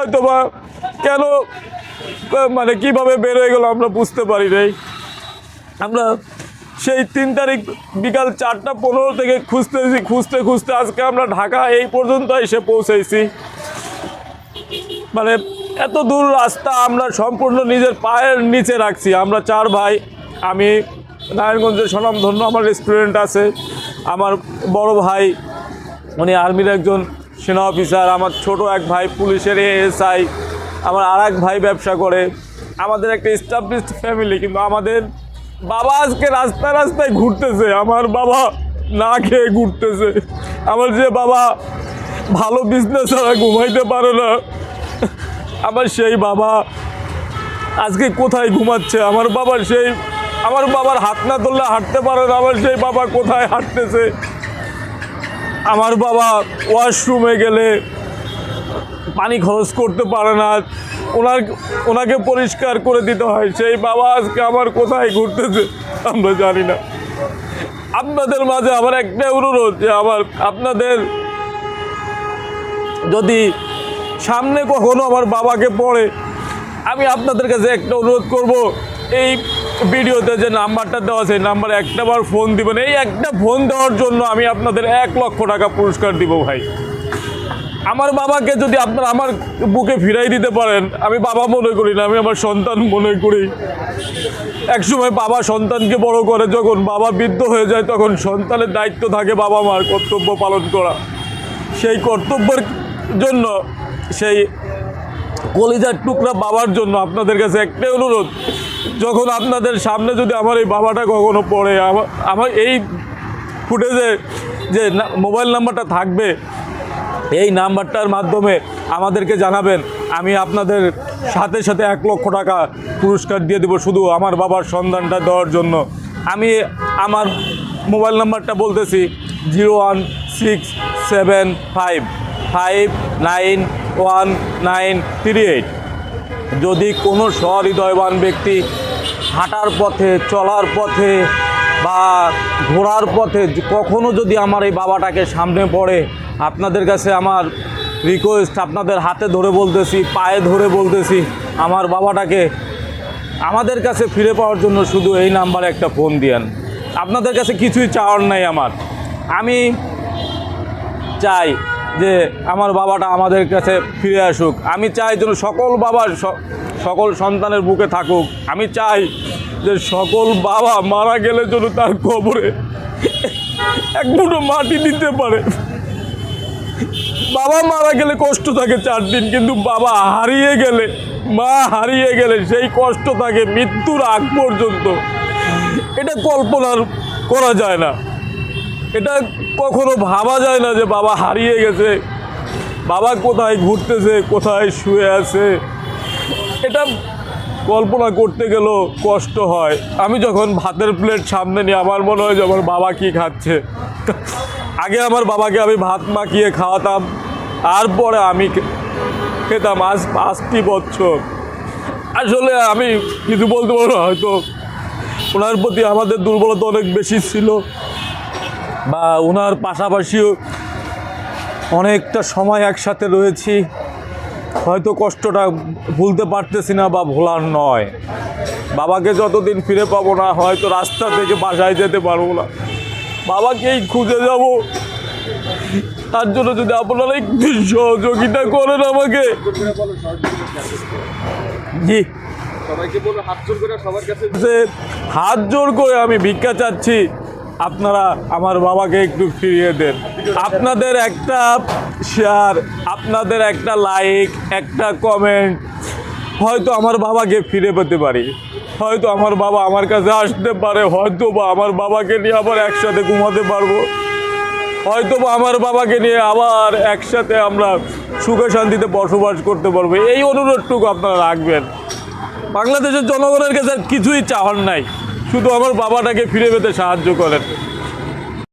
হয়তো কেন মানে কীভাবে বের হয়ে গেল আমরা বুঝতে পারি নাই। আমরা সেই তিন তারিখ বিকাল চারটা পনেরো থেকে খুঁজতেছি খুঁজতে খুঁজতে আজকে আমরা ঢাকা এই পর্যন্ত এসে পৌঁছেছি। মানে এত দূর রাস্তা আমরা সম্পূর্ণ নিজের পায়ের নিচে রাখছি। আমরা চার ভাই, আমি, নারায়ণগঞ্জের স্বনামধন্য আমার রেস্টুরেন্ট আছে, আমার বড় ভাই, উনি আর্মির একজন সেনা অফিসার, আমার ছোট এক ভাই পুলিশের এএসআই আমার আর এক ভাই ব্যবসা করে। আমাদের একটা এস্টাবলিশড ফ্যামিলি কিন্তু আমাদের বাবা আজকে রাস্তায় রাস্তায় ঘুরতেছে। আমার বাবা না খেয়ে ঘুরতেছে। আমার যে বাবা ভালো বিজনেস ছাড়া ঘুমাইতে পারে না। আমার সেই বাবা আজকে কোথায় ঘুমাচ্ছে? আমার বাবার সেই, আমার বাবার হাত না ধরলে হাঁটতে পারে না। আমার সেই বাবা কোথায় হাঁটতেছে? আমার বাবা ওয়াশরুমে গেলে পানি খরচ করতে পারে না। ওনার, ওনাকে পরিষ্কার করে দিতে হয়। সেই বাবা আজকে আমার কোথায় ঘুরতেছে, আমরা জানি না। আপনাদের মাঝে আমার একটা অনুরোধ যে আমার, আপনাদের যদি সামনে কখনো আমার বাবাকে পড়ে আমি আপনাদের কাছে একটা অনুরোধ করব, এই ভিডিওতে যে নাম্বারটা দেওয়া সেই নাম্বারে একটা বার ফোন দিবেন। এই একটা ফোন দেওয়ার জন্য আমি আপনাদের এক লক্ষ টাকা পুরস্কার দিব ভাই। আমার বাবাকে যদি আপনারা আমার বুকে ফিরাই দিতে পারেন, আমি বাবা মনে করি না, আমি আমার সন্তান মনে করি। একসময় বাবা সন্তানকে বড় করে, যখন বাবা বৃদ্ধ হয়ে যায়, তখন সন্তানের দায়িত্ব থাকে বাবা মার কর্তব্য পালন করা। সেই কর্তব্যের জন্য সেই কলিজার টুকরা বাবার জন্য আপনাদের কাছে একটাই অনুরোধ, যখন আপনাদের সামনে যদি আমার এই বাবাটা কখনো পড়ে, আমার এই ফুটেজে যে মোবাইল নাম্বারটা থাকবে, এই নাম্বারটার মাধ্যমে আমাদেরকে জানাবেন, আমি আপনাদের সাথে সাথে এক লক্ষ টাকা পুরস্কার দিয়ে দেবো শুধু আমার বাবার সন্ধানটা দেওয়ার জন্য। আমি আমার মোবাইল নাম্বারটা বলতেছি, zero one six seven five five nine one nine three eight. যদি কোনো সহৃদয়বান ব্যক্তি হাঁটার পথে, চলার পথে বা ঘোরার পথে কখনো যদি আমার এই বাবাটাকে সামনে পড়ে, আপনাদের কাছে আমার রিকোয়েস্ট আপনাদের হাতে ধরে বলতেছি, পায়ে ধরে বলতেছি, আমার বাবাটাকে আমাদের কাছে ফিরে পাওয়ার জন্য শুধু এই নাম্বারে একটা ফোন দিয়েন। আপনাদের কাছে কিছুই চাওয়ার নাই আমার। আমি চাই যে আমার বাবাটা আমাদের কাছে ফিরে আসুক। আমি চাই যেন সকল বাবার সকল সন্তানের বুকে থাকুক। আমি চাই যে সকল বাবা মারা গেলে যেন তার কবরে এক দুটো মাটি দিতে পারে। বাবা মারা গেলে কষ্ট থাকে চার দিন, কিন্তু বাবা হারিয়ে গেলে, মা হারিয়ে গেলে সেই কষ্ট থাকে মৃত্যুর আগ পর্যন্ত। এটা কল্পনার করা যায় না। এটা কখনো ভাবা যায় না যে বাবা হারিয়ে গেছে। বাবা কোথায় ঘুরতেছে, কোথায় শুয়ে আছে। এটা কল্পনা করতে গেলেও কষ্ট হয়। আমি যখন ভাতের প্লেট সামনে নিয়ে, আমার মনে হয় যে আমার বাবা কি খাচ্ছে। আগে আমার বাবাকে আমি ভাত মাখিয়ে খাওয়াতাম, তারপরে আমি খেতাম আজ পাঁচটি বছর। আসলে আমি কিছু বলতে পারব হয়তো ওনার প্রতি আমাদের দুর্বলতা অনেক বেশি ছিল। বা ওনার পাশাপাশিও অনেকটা সময় একসাথে রয়েছি। হয়তো কষ্টটা ভুলতে পারতেছি না বা ভোলার নয়। বাবাকে যতদিন ফিরে পাবো না হয়তো রাস্তা থেকে বাসায় যেতে পারব না। বাবাকেই খুঁজে যাব। তার জন্য যদি আপনারা একটু সহযোগিতা করেন আমাকে। জি। হাত জোর করে আমি ভিক্ষা চাচ্ছি। আপনারা আমার বাবাকে একটু ফিরিয়ে দেন। আপনাদের একটা শেয়ার আপনাদের একটা লাইক একটা কমেন্ট হয়তো আমার বাবাকে ফিরে পেতে পারি। হয়তো আমার বাবা আমার কাছে আসতে পারে হয়তো বা আমার বাবাকে নিয়ে আবার একসাথে ঘুমাতে পারব। হয়তো বা আমার বাবাকে নিয়ে আবার একসাথে আমরা সুখে শান্তিতে বসবাস করতে পারব। এই অনুরোধটুকু আপনারা রাখবেন। বাংলাদেশের জনগণের কাছে কিছুই চাওয়ার নাই। শুধু আমার বাবাটাকে ফিরে পেতে সাহায্য করেন।